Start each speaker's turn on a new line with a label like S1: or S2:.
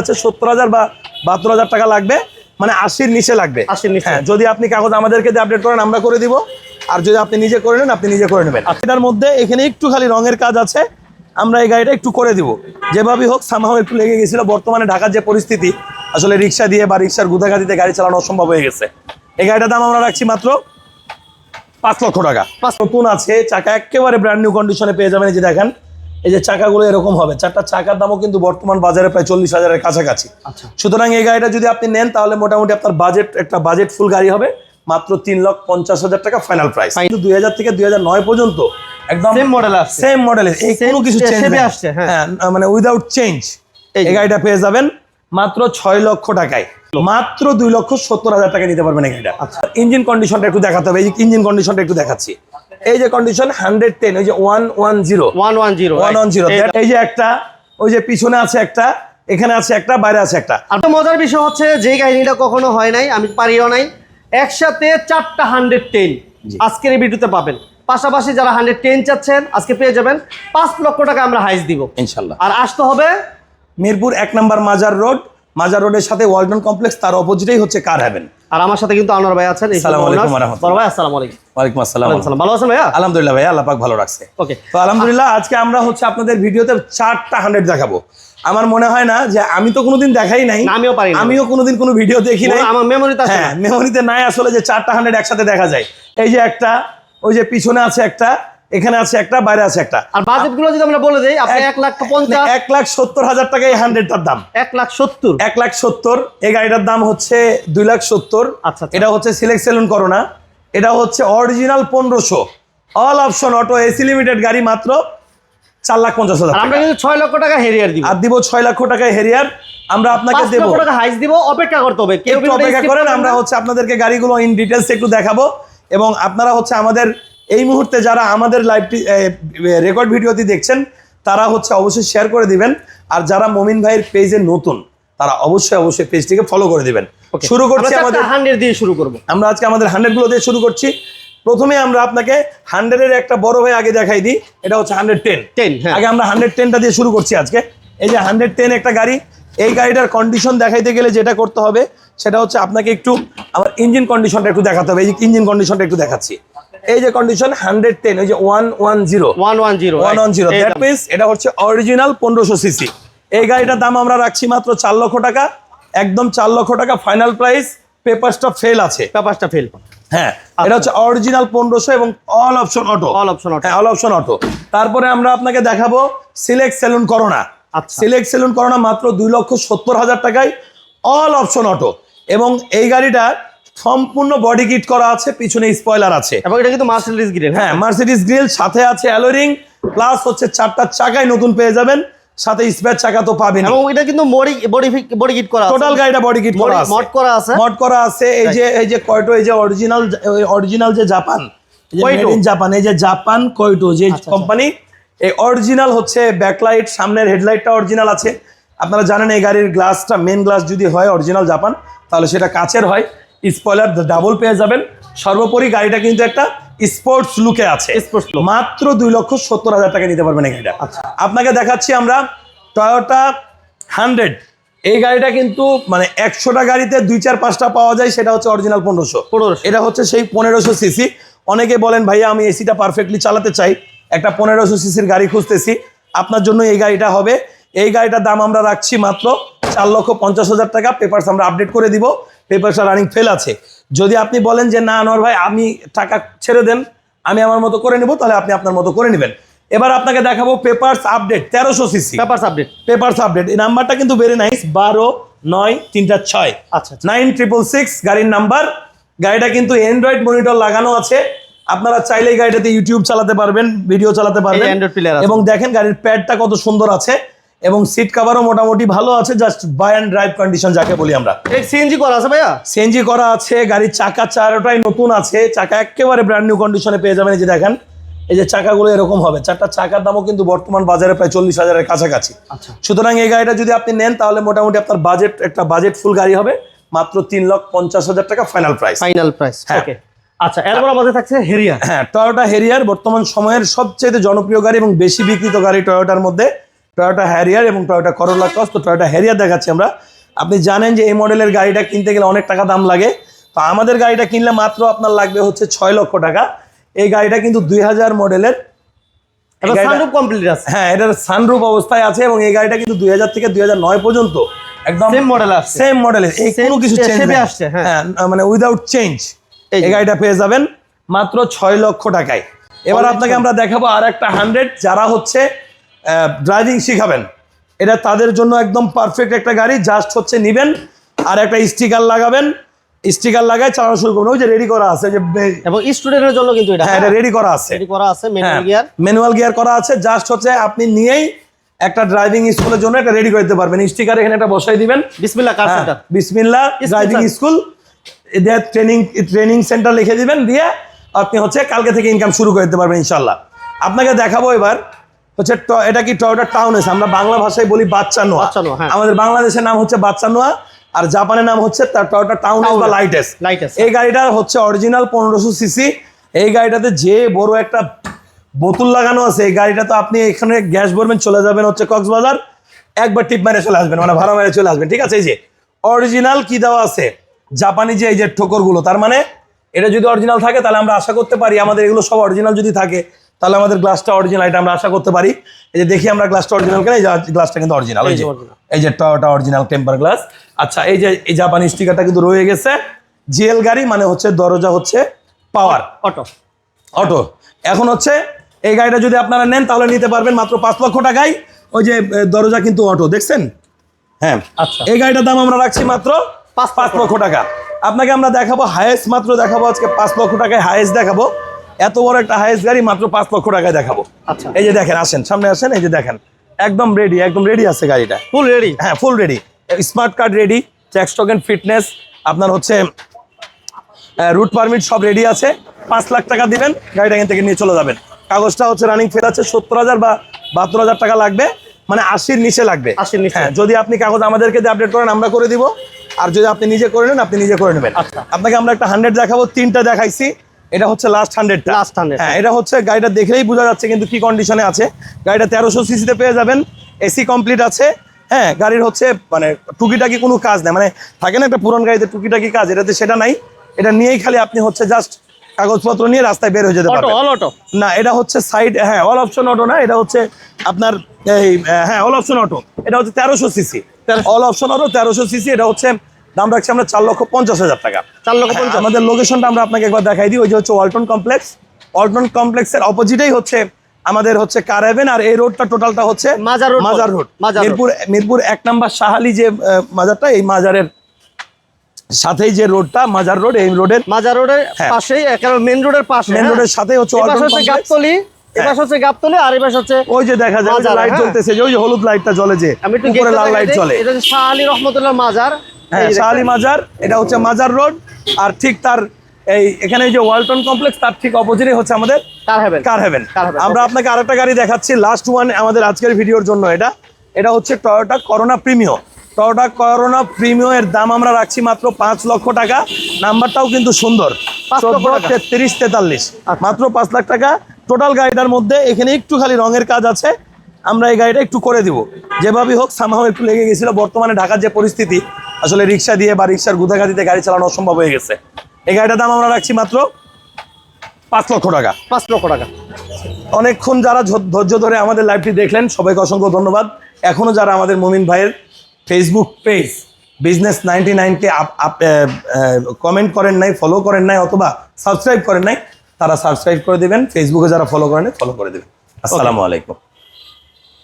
S1: আছে সত্তর হাজার বা বাহাত্তর হাজার টাকা লাগবে মানে আশির নিচে লাগবে।
S2: 80 র নিচে।
S1: হ্যাঁ যদি আপনি কাগজ আমাদেরকে দিয়ে আপডেট করেন আমরা করে দিব। আর যদি আপনি নিজে করে নেন আপনি নিজে করে নেবেন। এটার মধ্যে এখানে একটু খালি রঙের কাজ আছে আমরা এই গাড়িটা একটু করে দিব। যেভাবেই হোক সামহাও একটু লেগে গেছিল। বর্তমানে ঢাকার যে পরিস্থিতি আসলে রিক্সা দিয়ে বা রিক্সার গুদাগাদিতে গাড়ি চালানো অসম্ভব হয়ে গেছে। এই গাড়িটার দাম আমরা রাখছি মাত্র পাঁচ লক্ষ টাকা। পাঁচ নতুন আছে চাকা একেবারে ব্র্যান্ড নিউ কন্ডিশনে পেয়ে যাবেন। এই যে দেখেন এই যে চাকাগুলো এরকম হবে। চারটা চাকার দামও কিন্তু বর্তমান বাজারে প্রায় চল্লিশ হাজারের কাছাকাছি।
S2: আচ্ছা।
S1: সুতরাং এই গাড়িটা যদি আপনি নেন তাহলে মোটামুটি আপনার বাজেট একটা বাজেট ফুল গাড়ি হবে। মাত্র তিন লক্ষ পঞ্চাশ হাজার টাকা ফাইনাল প্রাইস কিন্তু দুই হাজার থেকে দুই হাজার নয় পর্যন্ত একদম
S2: সেম মডেল আছে
S1: সেম মডেলের এই কোনো কিছু চেঞ্জ
S2: আসছে, হ্যাঁ।
S1: হ্যাঁ মানে উইদাউট চেঞ্জ
S2: এই
S1: গাড়িটা পেয়ে যাবেন মাত্র ছয় লক্ষ টাকায়। মাত্র দুই লক্ষ সত্তর হাজার টাকা নিতে পারবেন এই গাড়িটা। আচ্ছা। ইঞ্জিন কন্ডিশনটা একটু দেখাতে হবে। এই ইঞ্জিন কন্ডিশনটা একটু দেখাচ্ছি। এই যে কন্ডিশন হান্ড্রেড টেন ওই যে one one zero
S2: one one zero
S1: one one zero এই যে একটা ওই যে পিছনে আছে একটা এখানে আছে একটা বাইরে আছে একটা।
S2: আর মজার বিষয় হচ্ছে যে কাহিনীটা কখনো হয় নাই আমি পারিও নাই একসাথে চারটা হান্ড্রেড টেন আজকের এই ভিডিওতে পাবেন। পাশাপাশি যারা হান্ড্রেড টেন চাচ্ছেন আজকে পেয়ে যাবেন পাঁচ লক্ষ টাকা আমরা হাইস দিব।
S1: ইনশাল্লাহ।
S2: আর আসতে হবে
S1: মিরপুর এক নম্বর মাজার রোড মাজার রোডের সাথে ওয়ালটন কমপ্লেক্স তার অপোজিটেই হচ্ছে কার হ্যাভেন
S2: আর আমার সাথে কিন্তু আনোয়ার ভাই আছেন
S1: আসসালামু আলাইকুম। ওয়া রাহমাতুল্লাহ।
S2: ভাই আসসালামু আলাইকুম।
S1: ওয়ালাইকুম আসসালাম।
S2: ওয়ালাইকুম আসসালাম। ভালো আছেন ভাইয়া?
S1: আলহামদুলিল্লাহ ভাই আল্লাহ পাক ভালো রাখছে।
S2: ওকে।
S1: তো আলহামদুলিল্লাহ আজকে আমরা হচ্ছে আপনাদের ভিডিওতে চারটা হান্ড্রেড দেখাবো। আমার মনে হয় না যে আমি তো কোনোদিন দেখাই নাই
S2: আমিও পারি না।
S1: আমিও কোনোদিন কোনো ভিডিও দেখি নাই।
S2: আমার মেমোরিতে আছে
S1: হ্যাঁ মেমোরিতে নাই আসলে যে চারটা হান্ড্রেড একসাথে দেখা যায়। এই যে একটা ওই যে পিছনে আছে একটা এখানে আছে একটা বাইরে আছে একটা।
S2: আর বাজেটগুলো যদি আমরা বলে দেই আপনি এক লাখ পঞ্চাশ
S1: এক লাখ সত্তর হাজার টাকা এই হান্ড্রেডটার দাম।
S2: এক লাখ সত্তর।
S1: এক লাখ সত্তর এই গাড়িটার দাম হচ্ছে দুই লাখ সত্তর।
S2: আচ্ছা, আচ্ছা।
S1: এটা হচ্ছে সিলেক্ট সেলুন করোনা। এটা হচ্ছে অরিজিনাল পনেরোশো। All option auto AC limited গাড়ি মাত্র চার লাখ পঞ্চাশ হাজার
S2: আমরা কিন্তু ছয় লক্ষ টাকা হেরিয়ার দিব।
S1: আর দিব ছয় লক্ষ টাকায় হেরিয়ার। আমরা আপনাকে দেবো।
S2: লক্ষ টাকা হাইস দিব অপেক্ষা করতে হবে। কেউ
S1: অপেক্ষা করেন আমরা হচ্ছে আপনাদেরকে গাড়িগুলো ইন ডিটেলস একটু দেখাবো। এবং আপনারা হচ্ছে আমাদের এই মুহূর্তে যারা আমাদের লাইভটি রেকর্ড ভিডিওটি দেখছেন তারা হচ্ছে অবশ্যই শেয়ার করে দিবেন। আর যারা মমিন ভাইয়ের পেজে নতুন তারা অবশ্যই অবশ্যই পেজটিকে ফলো করে দিবেন। শুরু করছি আমাদের
S2: হান্ড্রেড দিয়ে শুরু করব।
S1: আমরা আজকে আমাদের হান্ড্রেডগুলো দিয়ে শুরু করছি। প্রথমে আমরা আপনাকে হান্ড্রেডের একটা বড় ভাই আগে দেখাই দিই। এটা হচ্ছে হান্ড্রেড টেন
S2: টেন হ্যাঁ।
S1: আগে আমরা হান্ড্রেড টেনটা দিয়ে শুরু করছি আজকে। এই যে হান্ড্রেড টেন একটা গাড়ি এই গাড়িটার কন্ডিশন দেখাইতে গেলে যেটা করতে হবে সেটা হচ্ছে আপনাকে একটু আমার ইঞ্জিন কন্ডিশনটা একটু দেখাতে হবে। এই যে ইঞ্জিন কন্ডিশনটা একটু দেখাচ্ছি। এই যে কন্ডিশন হান্ড্রেড টেন ওই যে one one zero
S2: one one zero
S1: one one zero that means এটা হচ্ছে অরিজিনাল পনেরোশো সিসি এই গাড়িটার দাম আমরা রাখছি মাত্র চার লক্ষ টাকা। একদম চার লক্ষ টাকা ফাইনাল প্রাইস পেপারসটা ফেল আছে।
S2: পেপারসটা ফেল
S1: হ্যাঁ এটা হচ্ছে অরিজিনাল পনেরোশো এবং all option auto
S2: all option auto
S1: all option auto তারপরে আমরা আপনাকে দেখাবো সিলেক্ট সেলুন করোনা
S2: আচ্ছা।
S1: সিলেক্ট সেলুন করোনা মাত্র দুই লক্ষ সত্তর হাজার টাকায় অল অপশন অটো এবং এই গাড়িটা সম্পূর্ণ বডি কিট করা আছে পিছনে স্পয়লার আছে।
S2: এবং এটা কিন্তু মার্সেডিজ গ্রিল
S1: হ্যাঁ? মার্সিডিস গ্রিল সাথে আছে অ্যালোরিং প্লাস হচ্ছে চারটা চাকায় নতুন পেয়ে যাবেন সাথে স্পেয়ার চাকা তো পাবেন
S2: এবং এটা কিন্তু বডি বডি বডি কিট করা আছে।
S1: টোটাল গাড়িটা বডি কিট করা আছে।
S2: mod করা আছে।
S1: মড করা আছে এই যে এই যে কয়টো এই যে অরিজিনাল অরিজিনাল যে জাপান। মেড জাপান এই যে জাপান কয়টো যে
S2: আচ্ছা,
S1: কোম্পানি এই অরিজিনাল হচ্ছে ব্যাকলাইট সামনের হেডলাইটটা অরিজিনাল আছে। আপনারা জানেন এই গাড়ির গ্লাসটা মেন গ্লাস যদি হয় অরিজিনাল জাপান তাহলে সেটা কাচের হয়। স্পয়লার ডাবল পেয়ে যাবেন। সর্বোপরি গাড়িটা কিন্তু একটা স্পোর্টস লুকে আছে।
S2: Look।
S1: মাত্র দুই লক্ষ সত্তর হাজার টাকা নিতে পারবেন এই গাড়িটা।
S2: আচ্ছা।
S1: আপনাকে দেখাচ্ছি আমরা টয়োটা হান্ড্রেড এই গাড়িটা কিন্তু মানে একশোটা গাড়িতে দুই চার পাঁচটা পাওয়া যায় সেটা হচ্ছে অরিজিনাল পনেরোশো।
S2: 1500
S1: এটা হচ্ছে সেই পনেরোশো সিসি অনেকে বলেন ভাইয়া আমি এসিটা পারফেক্টলি চালাতে চাই। একটা পনেরোশো সিসির গাড়ি খুঁজতেছি। আপনার জন্য এই গাড়িটা হবে। এই গাড়িটার দাম আমরা রাখছি মাত্র চার লক্ষ পঞ্চাশ হাজার টাকা পেপারস আমরা আপডেট করে দিব। পেপারসটা রানিং ফেল আছে। যদি আপনি বলেন যে না আনোয়ার ভাই আমি টাকা ছেড়ে দেন আমি আমার মতো করে নেব তাহলে আপনি আপনার মতো করে নেবেন। এবার আপনাকে দেখাবো পেপারস আপডেট তেরোশো CC.
S2: Papers update
S1: papers update এই নাম্বারটা কিন্তু ভেরি নাইস বারো নয় তিনটা ছয়।
S2: আচ্ছা আচ্ছা।
S1: নাইন ট্রিপল সিক্স গাড়ির নাম্বার। গাড়িটা কিন্তু অ্যান্ড্রয়েড মনিটর লাগানো আছে। আপনারা চাইলেই গাড়িটাতে ইউটিউব চালাতে পারবেন ভিডিও চালাতে পারবেন। এবং দেখেন গাড়ির প্যাডটা কত সুন্দর আছে। এবং সিট কাভারও মোটামুটি ভালো আছে just buy and drive condition যাকে বলি আমরা।
S2: সিএনজি করা আছে ভাইয়া?
S1: সিএনজি করা আছে গাড়ির চাকা চারোটাই নতুন আছে চাকা একেবারে ব্র্যান্ড নিউ কন্ডিশনে পেয়ে যাবেন এই যে দেখেন এই যে চাকাগুলো এরকম হবে। চারটা চাকার দামও কিন্তু বর্তমান বাজারে প্রায় চল্লিশ হাজারের কাছাকাছি।
S2: আচ্ছা।
S1: সুতরাং এই গাড়িটা যদি আপনি নেন তাহলে মোটামুটি আপনার বাজেট একটা বাজেট ফুল গাড়ি হবে মাত্র তিন লক্ষ পঞ্চাশ হাজার টাকা ফাইনাল প্রাইস
S2: ফাইনাল প্রাইস
S1: হ্যাঁ।
S2: আচ্ছা এরপর আমাদের থাকছে হেরিয়ার
S1: হ্যাঁ টয়োটা হেরিয়ার বর্তমান সময়ের সবচেয়ে জনপ্রিয় গাড়ি এবং বেশি বিক্রিত গাড়ি টয়োটার মধ্যে। টয়োটা হ্যারিয়ার এবং টয়োটা করোলা ক্রস তো টয়োটা হ্যারিয়ার দেখাচ্ছি আমরা। আপনি জানেন যে এই মডেলের গাড়িটা কিনতে গেলে অনেক টাকা দাম লাগে। তো আমাদের গাড়িটা কিনলে মাত্র আপনার লাগবে হচ্ছে ছয় লক্ষ টাকা। এই গাড়িটা কিন্তু দুই হাজার মডেলের
S2: আছে।
S1: হ্যাঁ এটার অবস্থায় আছে এবং এই গাড়িটা কিন্তু দুই হাজার থেকে দুই হাজার নয় পর্যন্ত একদম
S2: সেম মডেল
S1: সেম মডেলের এই কোনো কিছু চেঞ্জ
S2: আসছে, হ্যাঁ।
S1: হ্যাঁ মানে উইদাউট চেঞ্জ
S2: এই
S1: গাড়িটা পেয়ে যাবেন মাত্র ছয় লক্ষ টাকায়। এবার আপনাকে আমরা দেখাবো আর একটা হান্ড্রেড যারা হচ্ছে ড্রাইভিং শিখাবেন। এটা তাদের জন্য একদম পারফেক্ট একটা গাড়ি জাস্ট হচ্ছে নিবেন আর একটা স্টিকার লাগাবেন। স্টিকার লাগায় চালানো শুরু করবেন। ওই যে রেডি করা আছে যে
S2: এবং স্টুডেন্টের জন্য কিন্তু এটা
S1: হ্যাঁ এটা রেডি করা আছে।
S2: রেডি করা আছে
S1: হ্যাঁ
S2: ম্যানুয়াল গিয়ার
S1: ম্যানুয়াল গিয়ার করা আছে জাস্ট হচ্ছে আপনি নিয়েই একটা ড্রাইভিং স্কুলের জন্য একটা রেডি করতে পারবেন। স্টিকার এখানে একটা বসাই দিবেন।
S2: বিসমিল্লাহ কার সেন্টার
S1: হ্যাঁ, বিসমিল্লাহ ড্রাইভিং স্কুল এদের ট্রেনিং ট্রেনিং সেন্টার লিখে দিবেন দিয়ে আপনি হচ্ছে কালকে থেকে ইনকাম শুরু করে দিতে পারবেন ইনশাল্লাহ আপনাকে দেখাবো এবার হচ্ছে এটা কি টয়োটা টাউন এস আমরা বাংলা ভাষায় বলি বাচ্চা নোয়া
S2: হ্যাঁ।
S1: আমাদের বাংলাদেশের নাম হচ্ছে বাচ্চা নোয়া আর জাপানের নাম হচ্ছে তার টয়োটা টাউন বা লাইটেস। এই গাড়িটা হচ্ছে অরিজিনাল পনেরোশো সিসি এই গাড়িটাতে যে বড় একটা বোতল লাগানো আছে এই গাড়িটা তো আপনি এখানে গ্যাস ভরবেন চলে যাবেন হচ্ছে কক্সবাজার। একবার টিপ মেরে চলে আসবেন মানে ভাড়া মেরে চলে আসবেন ঠিক আছে? এই যে অরিজিনাল কি দেওয়া আছে? জাপানি যে এই যে ঠোকরগুলো তার মানে এটা যদি অরিজিনাল থাকে তাহলে আমরা আশা করতে পারি আমাদের এগুলো সব অরিজিনাল যদি থাকে। তাহলে আমাদের গ্লাসটা অরিজিনাল এটা আমরা আশা করতে পারি। এই যে দেখি আমরা গ্লাসটা অরিজিনাল কেন এই যে গ্লাসটা কিন্তু অরিজিনাল এই
S2: যে
S1: এই যে টয়োটা অরিজিনাল টেম্পার গ্লাস আচ্ছা এই যে এই জাপানি স্টিকারটা কিন্তু রয়ে গেছে। জিএল গাড়ি মানে হচ্ছে দরজা হচ্ছে পাওয়ার
S2: অটো
S1: অটো এখন হচ্ছে এই গাড়িটা যদি আপনারা নেন তাহলে নিতে পারবেন মাত্র পাঁচ লক্ষ টাকায়। ওই যে দরজা কিন্তু অটো দেখছেন? হ্যাঁ।
S2: আচ্ছা।
S1: এই গাড়িটার দাম আমরা রাখছি মাত্র
S2: পাঁচ
S1: পাঁচ লক্ষ টাকা। আপনাকে আমরা দেখাবো হায়েস্ট মাত্র দেখাবো আজকে পাঁচ লক্ষ টাকায় হায়েস্ট দেখাবো। এত বড় একটা হায়েস্ট গাড়ি মাত্র পাঁচ লক্ষ টাকায় দেখাবো।
S2: আচ্ছা।
S1: এই যে দেখেন আসেন সামনে আসেন এই যে দেখেন একদম রেডি একদম রেডি আছে গাড়িটা।
S2: ফুল রেডি
S1: হ্যাঁ full ready smart card ready fitness আপনার হচ্ছে রুট পারমিট সব রেডি আছে। পাঁচ লাখ টাকা দিবেন গাড়িটা এখান থেকে নিয়ে চলে যাবেন। কাগজটা হচ্ছে রানিং ফেল আছে সত্তর হাজার বা বাহাত্তর হাজার টাকা লাগবে মানে আশির নিচে লাগবে।
S2: আশির নিচে।
S1: হ্যাঁ যদি আপনি কাগজ আমাদেরকে দিয়ে আপডেট করেন আমরা করে দিব। আর যদি আপনি নিজে করে নেন আপনি নিজে করে নেবেন।
S2: আচ্ছা।
S1: আপনাকে আমরা একটা হান্ড্রেড দেখাবো তিনটা দেখাইছি। এটা হচ্ছে লাস্ট হান্ড্রেডটা
S2: Last 100
S1: হ্যাঁ এটা হচ্ছে গাড়িটা দেখলেই বোঝা যাচ্ছে কিন্তু কি কন্ডিশনে আছে। গাড়িটা তেরোশো সিসিতে পেয়ে যাবেন এসি কমপ্লিট আছে। হ্যাঁ গাড়ির হচ্ছে মানে টুকিটাকি কোনো কাজ নেই। মানে থাকে না একটা পুরন গাড়িতে টুকিটাকি কাজ এটাতে সেটা নাই। এটা নিয়েই খালি আপনি হচ্ছে জাস্ট কাগজপত্র নিয়ে রাস্তায় বের হয়ে যেতে পারবেন।
S2: অল অটো
S1: না এটা হচ্ছে সাইড হ্যাঁ অল অপশন অটো না এটা হচ্ছে আপনার এই হ্যাঁ অল অপশন অটো এটা হচ্ছে তেরোশো সিসি অল অপশন অটো তেরোশো সিসি এটা হচ্ছে দাম রাখছি আমরা চার লক্ষ পঞ্চাশ হাজার টাকা
S2: চার লক্ষ
S1: হ্যাঁ,
S2: পঞ্চাশ
S1: আমাদের লোকেশনটা আমরা আপনাকে একবার দেখাই দিই ওই যে হচ্ছে ওয়ালটন কমপ্লেক্স ওয়ালটন কমপ্লেক্সের অপোজিটেই হচ্ছে আমাদের হচ্ছে কার হেভেন আর এই রোডটা টোটালটা হচ্ছে
S2: মাজার রোড
S1: মাজার রোড মিরপুর মিরপুর এক নাম্বার শাহালি যে মাজারটা এই মাজারের সাথেই যে রোডটা মাজার রোড এই রোডের
S2: মাজার রোডের
S1: হ্যাঁ।
S2: পাশেই মেন রোডের পাশে
S1: মেন
S2: হ্যাঁ?
S1: রোডের সাথে হচ্ছে
S2: গাবতলি পাশে হচ্ছে গাবতলি আর এই পাশে হচ্ছে
S1: ওই যে দেখা যায় লাইট
S2: হ্যাঁ।
S1: জ্বলতেছে যে ওই হলুদ লাইটটা জ্বলে যে উপরে লাল লাইট। জ্বলে
S2: এটা শাহ আলী রহমতুল্লাহ মাজার
S1: হ্যাঁ শাহালি মাজার এটা হচ্ছে মাজার রোড আর ঠিক তার এই এখানে যে ওয়ালটন কমপ্লেক্স তার ঠিক অপোজিটে হচ্ছে আমাদের
S2: কার হেভেন?
S1: কার হেভেন। আমরা আপনাকে আরেকটা গাড়ি দেখাচ্ছি লাস্ট ওয়ান আমাদের আজকের ভিডিওর জন্য এটা। এটা হচ্ছে Toyota Corona Premio Toyota Corona Premio এর দাম আমরা রাখছি মাত্র পাঁচ লক্ষ টাকা। নাম্বারটাও কিন্তু সুন্দর। তেত্রিশ তেতাল্লিশ।
S2: আচ্ছা।
S1: মাত্র পাঁচ লাখ টাকা। টোটাল গাড়িটার মধ্যে এখানে একটু খালি রঙের কাজ আছে। আমরা এই গাড়িটা একটু করে দিব। যেভাবেই হোক সামহাও একটু লেগে গেছিল। বর্তমানে ঢাকার যে পরিস্থিতি আসলে রিক্সা দিয়ে বা রিক্সার গুদাগাদিতে গাড়ি চালানো অসম্ভব হয়ে গেছে। এই গাড়িটার দাম আমরা রাখছি মাত্র পাঁচ লক্ষ টাকা।
S2: পাঁচ লক্ষ টাকা।
S1: অনেকক্ষণ যারা ধৈর্য ধরে আমাদের লাইভটি দেখলেন সবাইকে অসংখ্য ধন্যবাদ। এখনও যারা আমাদের মমিন ভাইয়ের ফেসবুক পেজ বিজনেস নাইনটি নাইনকে কমেন্ট করেন নাই ফলো করেন নাই অথবা সাবস্ক্রাইব করেন নাই তারা সাবস্ক্রাইব করে দেবেন। ফেসবুকে যারা ফলো করেন ফলো করে দেবেন। আসসালামু আলাইকুম।